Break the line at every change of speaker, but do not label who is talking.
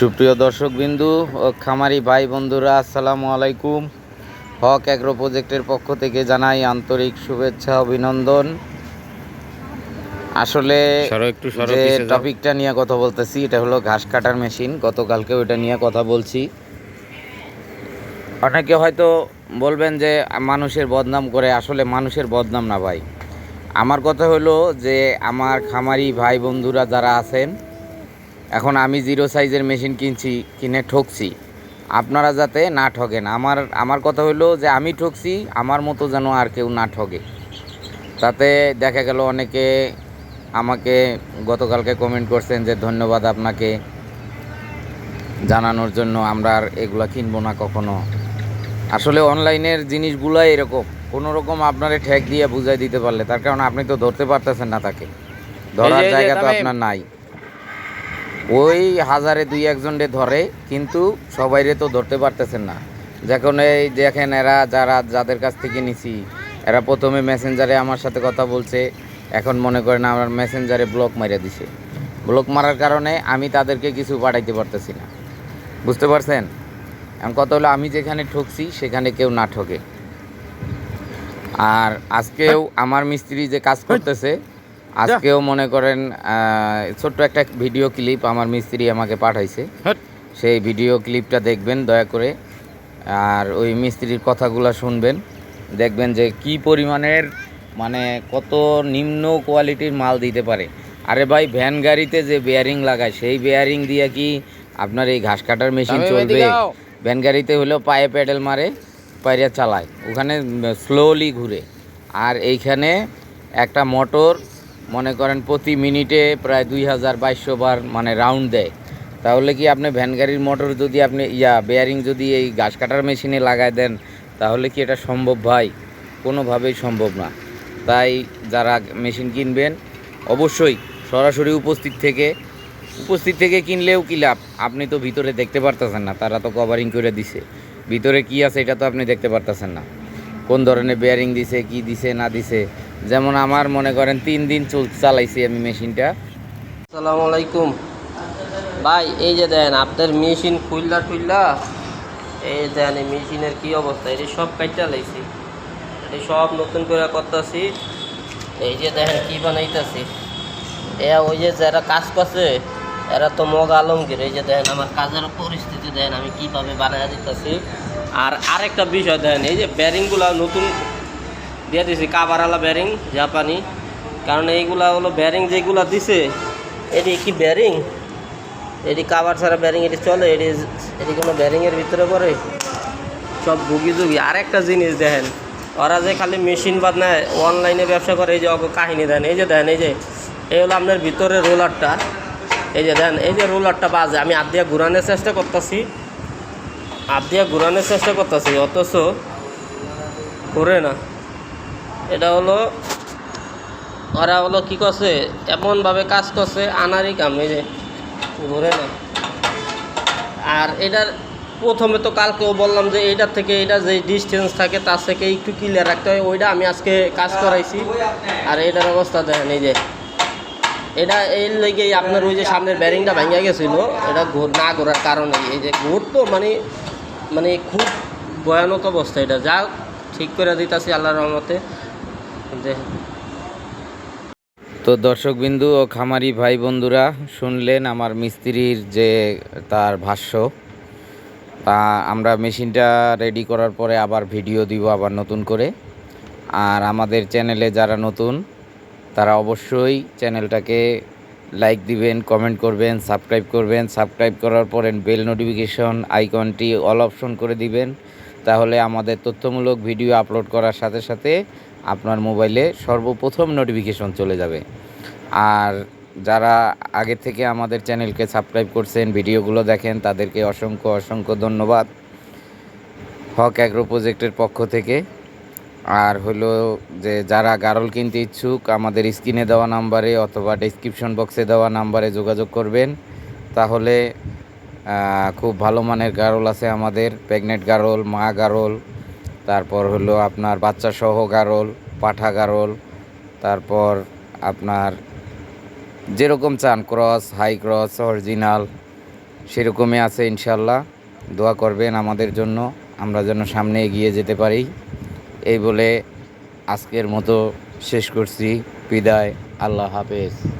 সুপ্রিয় দর্শক বিন্দু ও খামারি ভাই বন্ধুরা আসসালামু আলাইকুম। হক অ্যাগ্রো প্রজেক্টের পক্ষ থেকে জানাই আন্তরিক শুভেচ্ছা অভিনন্দন। আসলে যে টপিকটা নিয়ে কথা বলতেছি এটা হলো ঘাস কাটার মেশিন। গতকালকে ওইটা নিয়ে কথা বলছি। অনেকে হয়তো বলবেন যে মানুষের বদনাম করে। আসলে মানুষের বদনাম না ভাই। আমার কথা হলো যে আমার খামারি ভাই বন্ধুরা যারা আছেন এখন আমি জিরো সাইজের মেশিন কিনছি কিনে ঠকছি। আপনারা যাতে না ঠকেন। আমার আমার কথা হলো যে আমি ঠকছি আমার মতো যেন আর কেউ না ঠকে। তাতে দেখা গেল অনেকে আমাকে গতকালকে কমেন্ট করছেন যে ধন্যবাদ আপনাকে জানানোর জন্য আমরা আর এগুলা কিনবো না কখনো। আসলে অনলাইনের জিনিসগুলো এরকম। কোনো রকম আপনারে ঠেক দিয়ে বুঝাই দিতে পারলে তার কারণ আপনি তো ধরতে পারতেছেন না তাকে। ধরার জায়গা তো আপনার নাই। ওই হাজারে দুই একজনরে ধরে কিন্তু সবাইরে তো ধরতে পারতেছেন না। যখন এই দেখেন এরা যারা যাদের কাছ থেকে নিছি এরা প্রথমে মেসেঞ্জারে আমার সাথে কথা বলছে এখন মনে করেন আমার মেসেঞ্জারে ব্লক মারিয়া দিছে। ব্লক মারার কারণে আমি তাদেরকে কিছু পাঠাইতে পারতেছি না। বুঝতে পারছেন? এখন কথা হলো আমি যেখানে ঠকছি সেখানে কেউ না ঠকে। আর আজকেও আমার মিস্ত্রি যে কাজ করতেছে আজকেও মনে করেন ছোট্ট একটা ভিডিও ক্লিপ আমার মিস্ত্রি আমাকে পাঠাইছে। সেই ভিডিও ক্লিপটা দেখবেন দয়া করে। আর ওই মিস্ত্রির কথাগুলো শুনবেন। দেখবেন যে কি পরিমাণের মানে কত নিম্ন কোয়ালিটির মাল দিতে পারে। আরে ভাই ভ্যান গাড়িতে যে বেয়ারিং লাগায় সেই বেয়ারিং দিয়ে কি আপনার এই ঘাস কাটার মেশিন চলবে? ভ্যান গাড়িতে হলেও পায়ে প্যাডেল মারে পায়রা চালায়। ওখানে স্লোলি ঘুরে। আর এইখানে একটা মোটর মনে করেন প্রতি মিনিটে প্রায় দুই হাজার বাইশশো বার মানে রাউন্ড দেয়। তাহলে কি আপনি ভ্যান গাড়ির মোটর যদি আপনি, ইয়া বেয়ারিং যদি এই ঘাস কাটার মেশিনে লাগায় দেন, তাহলে কি এটা সম্ভব ভাই? কোনোভাবেই সম্ভব না। তাই যারা মেশিন কিনবেন, অবশ্যই সরাসরি উপস্থিত থেকে উপস্থিত থেকে কিনলেও কি লাভ? আপনি তো ভিতরে দেখতে পারতেছেন না, তারা তো কভারিং করে দিছে। ভিতরে কি আছে এটা তো আপনি দেখতে পারতেছেন না। কোন ধরনের বেয়ারিং দিছে, কি দিছে, না দিছে যেমন আমার মনে করেন তিন দিন চল চালাইছি আমি মেশিনটা।
আসসালামু আলাইকুম। ভাই, এই যে দেন, আপনার মেশিন খুললা টুললা, এই দেন, এই মেশিনের কি অবস্থা? এটা সব কাইটা লাইছি। এটা সব নতুন করে করতেছি। এই যে দেখেন কি বানাইতেছি? এ, ওই যে যারা কাজ করছে, এরা তো মগ আলমগীর। এই যে দেখেন আমার কাজের পরিস্থিতি দেখেন আমি কীভাবে বানাই দিতেছি। আর আরেকটা বিষয় দেখেন এই যে ব্যারিংগুলো নতুন দিয়ে দিছি কাবারালা ব্যারিং জাপানি। কারণ এইগুলা হলো ব্যারিং যেগুলা দিছে, এটি কি ব্যারিং এটি কাবার ছাড়া ব্যারিং এটি চলে, এটি এটি কোনো ব্যারিংয়ের ভিতরে পড়ে? সব ভুগি জুগি আরেকটা জিনিস দেখেন, ওরা যে খালি মেশিন বাদ নেয় অনলাইনে ব্যবসা করে, এই যে অগ কাহিনী দেন, এই যে দেন, এই যে, এই হলো আপনার ভিতরে রোলারটা। এই যে দেন, এই যে রোলারটা বাজে, আমি আপ দিয়া ঘুরানোর চেষ্টা করতেছি। আপ দিয়া ঘুরানোর চেষ্টা করতেছি, অথচ ঘুরে না। এটা হলো ওরা হলো কি করছে এমনভাবে কাজ করছে আনারই কাম এই যে ঘুরে না আর এটার প্রথমে তো কালকেও বললাম যে এইটার থেকে এটা যে ডিস্টেন্স থাকে তার থেকে একটু ক্লিয়ার রাখতে হয়। ওইটা আমি আজকে কাজ করাইছি। আর এটার অবস্থা দেখেন এই যে। এটা এই লেগেই আপনার ওই যে সামনের ব্যারিংটা ভেঙে গেছিল। এটা ঘোর না ঘোরার কারণে। এই যে ঘোর তো মানে মানে খুব ভয়ানক অবস্থা এটা। যা ঠিক করে দিতেছি আল্লাহর রহমতে।
তো দর্শকবিন্দু ও খামারি ভাই বন্ধুরা, শুনলেন আমার মিস্ত্রির যে তার ভাষ্য। তা আমরা মেশিনটা রেডি করার পরে আবার ভিডিও দিব আবার নতুন করে। আর আমাদের চ্যানেলে যারা নতুন, তারা অবশ্যই চ্যানেলটাকে লাইক দিবেন কমেন্ট করবেন সাবস্ক্রাইব করবেন। সাবস্ক্রাইব করার পরে বেল নোটিফিকেশন আইকনটি অল অপশন করে দিবেন। তাহলে আমাদের তথ্যমূলক ভিডিও আপলোড করার সাথে সাথে আপনার মোবাইলে সর্বপ্রথম নোটিফিকেশন চলে যাবে। আর যারা আগে থেকে আমাদের চ্যানেলকে সাবস্ক্রাইব করছেন, ভিডিওগুলো দেখেন, তাদেরকে অসংখ্য অসংখ্য ধন্যবাদ। হক অ্যাগ্রো প্রজেক্টের পক্ষ থেকে। আর হলো যে যারা গারল কিনতে ইচ্ছুক, আমাদের স্ক্রিনে দেওয়া নাম্বারে অথবা ডেসক্রিপশন বক্সে দেওয়া নাম্বারে যোগাযোগ করবেন। তাহলে খুব ভালো মানের গারল আছে আমাদের প্রেগনেন্ট গারল, মা গারল তারপর হলো আপনার বাচ্চা সহ গারল, পাঠা গারল, তারপর আপনার যেরকম চান, ক্রস, হাই ক্রস, অরিজিনাল, সেরকমই আছে ইনশাল্লাহ। দোয়া করবেন আমাদের জন্য, আমরা যেন সামনে এগিয়ে যেতে পারি। এই বলে আজকের মতো শেষ করছি। বিদায়, আল্লাহ হাফেজ।